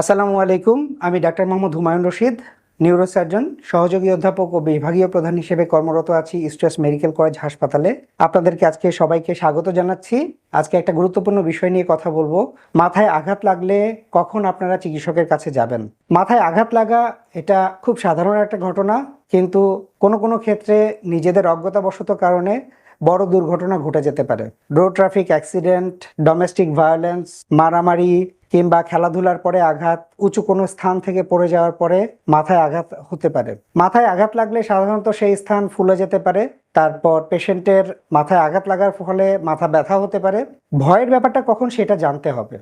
আসসালামু আলাইকুম, আমি ডাক্তার মোহাম্মদ হুমায়ুন রশিদ নিউরোসার্জন সহযোগী অধ্যাপক ও বিভাগীয় প্রধান হিসেবে কর্মরত আছি স্ট্রেস মেডিকেল কলেজ হাসপাতালে। আপনাদেরকে আজকে সবাইকে স্বাগত জানাচ্ছি। আজকে একটা গুরুত্বপূর্ণ বিষয় নিয়ে কথা বলব। মাথায় আঘাত লাগলে কখন আপনারা চিকিৎসকের কাছে যাবেন? মাথায় আঘাত লাগা এটা খুব সাধারণ একটা ঘটনা, কিন্তু কোনো কোনো ক্ষেত্রে নিজেদের অজ্ঞতাবশত কারণে বড় দুর্ঘটনা ঘটে যেতে পারে। Road traffic accident domestic violence মারামারি কিংবা খেলাধুলার পরে আঘাত উঁচু কোনো স্থান থেকে পড়ে যাওয়ার পরে মাথায় আঘাত হতে পারে। মাথায় আঘাত লাগলে সাধারণত সেই স্থান ফুলে যেতে পারে। তারপর পেশেন্টের মাথায় আঘাত লাগার ফলে মাথা ব্যথা হতে পারে। ভয়ের ব্যাপারটা কখন সেটা জানতে হবে।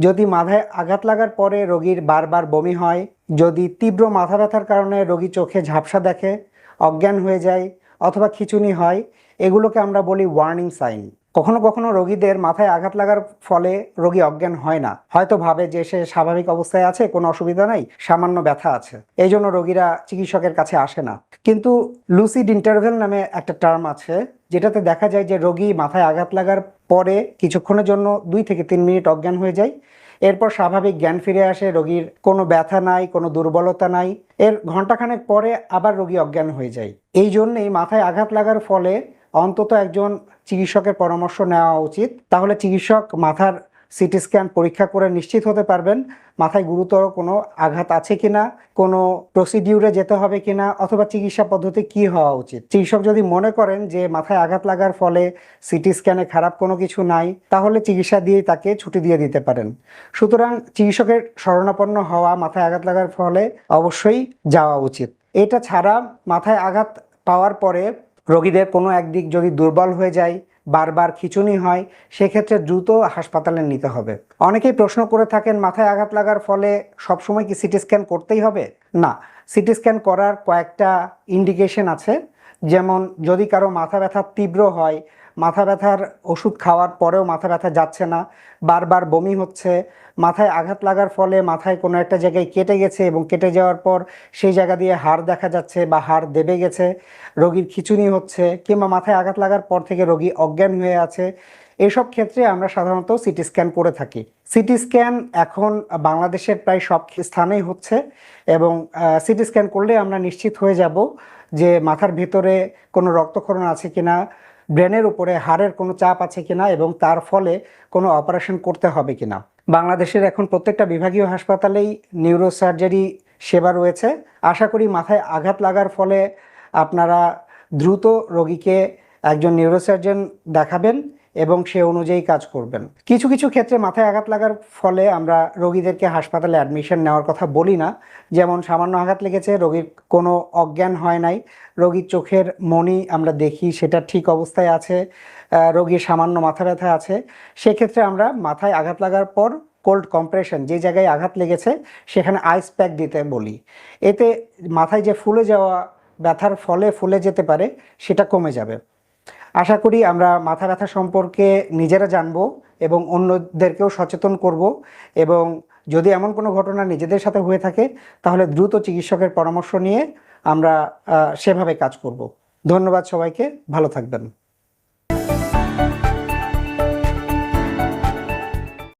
যদি মাথায় আঘাত লাগার পরে রোগীর বারবার বমি হয়, যদি তীব্র মাথা ব্যথার কারণে রোগী চোখে ঝাপসা দেখে, অজ্ঞান হয়ে যায়, অথবা খিচুনি হয়, এগুলোকে আমরা বলি ওয়ার্নিং সাইন কখনো কখনো রোগীদের মাথায় আঘাত লাগার ফলে রোগী অজ্ঞান হয় না। হয়তো ভাবে যে সে স্বাভাবিক অবস্থায় আছে, কোনো অসুবিধা নাই, সামান্য ব্যথা আছে। এই জন্য রোগীরা চিকিৎসকের কাছে আসে না। কিন্তু লুসিড ইন্টারভেল নামে একটা টার্ম আছে, যেটাতে দেখা যায় যে রোগী মাথায় আঘাত লাগার পরে কিছুক্ষণের জন্য দুই থেকে তিন মিনিট অজ্ঞান হয়ে যায়। এরপর স্বাভাবিক জ্ঞান ফিরে আসে, রোগীর কোনো ব্যথা নাই, কোনো দুর্বলতা নাই। এর ঘন্টাখানেক পরে আবার রোগী অজ্ঞান হয়ে যায়। এই জন্যেই মাথায় আঘাত লাগার ফলে অন্তত একজন চিকিৎসকের পরামর্শ নেওয়া উচিত। তাহলে চিকিৎসক মাথার সিটি স্ক্যান পরীক্ষা করে নিশ্চিত হতে পারবেন মাথায় গুরুতর কোনো আঘাত আছে কিনা, কোনো প্রসিডিউরে যেতে হবে কিনা, অথবা চিকিৎসা পদ্ধতি কি হওয়া উচিত। চিকিৎসক যদি মনে করেন যে মাথায় আঘাত লাগার ফলে সিটি স্ক্যানে খারাপ কোনো কিছু নাই, তাহলে চিকিৎসা দিয়ে তাকে ছুটি দিয়ে দিতে পারেন। সুতরাং চিকিৎসকের শরণাপন্ন হওয়া, মাথায় আঘাত লাগার ফলে অবশ্যই যাওয়া উচিত। এটা ছাড়া মাথায় আঘাত পাওয়ার পরে রোগীদের কোনো একদিক যদি দুর্বল হয়ে যায়, বারবার খিচুনি হয়, সেক্ষেত্রে দ্রুত হাসপাতালে নিতে হবে। অনেকেই প্রশ্ন করে থাকেন, মাথায় আঘাত লাগার ফলে সবসময় কি সিটি স্ক্যান করতেই হবে? না, সিটি স্ক্যান করার কয়েকটা ইন্ডিকেশন আছে। যেমন যদি কারও মাথা ব্যথা তীব্র হয়, মাথা ব্যথার ওষুধ খাওয়ার পরেও মাথা ব্যথা যাচ্ছে না, বারবার বমি হচ্ছে, মাথায় আঘাত লাগার ফলে মাথায় কোনো একটা জায়গায় কেটে গেছে এবং কেটে যাওয়ার পর সেই জায়গা দিয়ে হাড় দেখা যাচ্ছে বা হাড় দেবে গেছে, রোগীর খিচুনি হচ্ছে কিংবা মাথায় আঘাত লাগার পর থেকে রোগী অজ্ঞান হয়ে আছে এসব ক্ষেত্রে আমরা সাধারণত সিটি স্ক্যান করে থাকি। সিটি স্ক্যান এখন বাংলাদেশের প্রায় সব স্থানেই হচ্ছে এবং সিটি স্ক্যান করলে আমরা নিশ্চিত হয়ে যাব যে মাথার ভিতরে কোনো রক্তক্ষরণ আছে কিনা, ব্রেনের উপরে হাড়ের কোনো চাপ আছে কিনা এবং তার ফলে কোনো অপারেশন করতে হবে কিনা। বাংলাদেশের এখন প্রত্যেকটা বিভাগীয় হাসপাতালেই নিউরোসার্জারি সেবা রয়েছে। আশা করি মাথায় আঘাত লাগার ফলে আপনারা দ্রুত রোগীকে একজন নিউরোসার্জন দেখাবেন। এবং সে অনুযায়ী কাজ করবেন। কিছু কিছু ক্ষেত্রে মাথায় আঘাত লাগার ফলে আমরা রোগীদেরকে হাসপাতালে অ্যাডমিশন নেওয়ার কথা বলি না। যেমন সামান্য আঘাত লেগেছে, রোগীর কোনো অজ্ঞান হয় নাই। রোগীর চোখের মনি আমরা দেখি, সেটা ঠিক অবস্থায় আছে রোগীর সামান্য মাথা ব্যথা আছে। সেক্ষেত্রে আমরা মাথায় আঘাত লাগার পর কোল্ড কম্প্রেশন যে জায়গায় আঘাত লেগেছে, সেখানে আইস প্যাক দিতে বলি। এতে মাথায় যে ফুলে যাওয়া ব্যথার ফলে ফুলে যেতে পারে, সেটা কমে যাবে। আশা করি আমরা মাথা ব্যথা সম্পর্কে নিজেরা জানব এবং অন্যদেরকেও সচেতন করব এবং যদি এমন কোনো ঘটনা নিজেদের সাথে হয়ে থাকে, তাহলে দ্রুত চিকিৎসকের পরামর্শ নিয়ে আমরা সেভাবে কাজ করব। ধন্যবাদ সবাইকে, ভালো থাকবেন।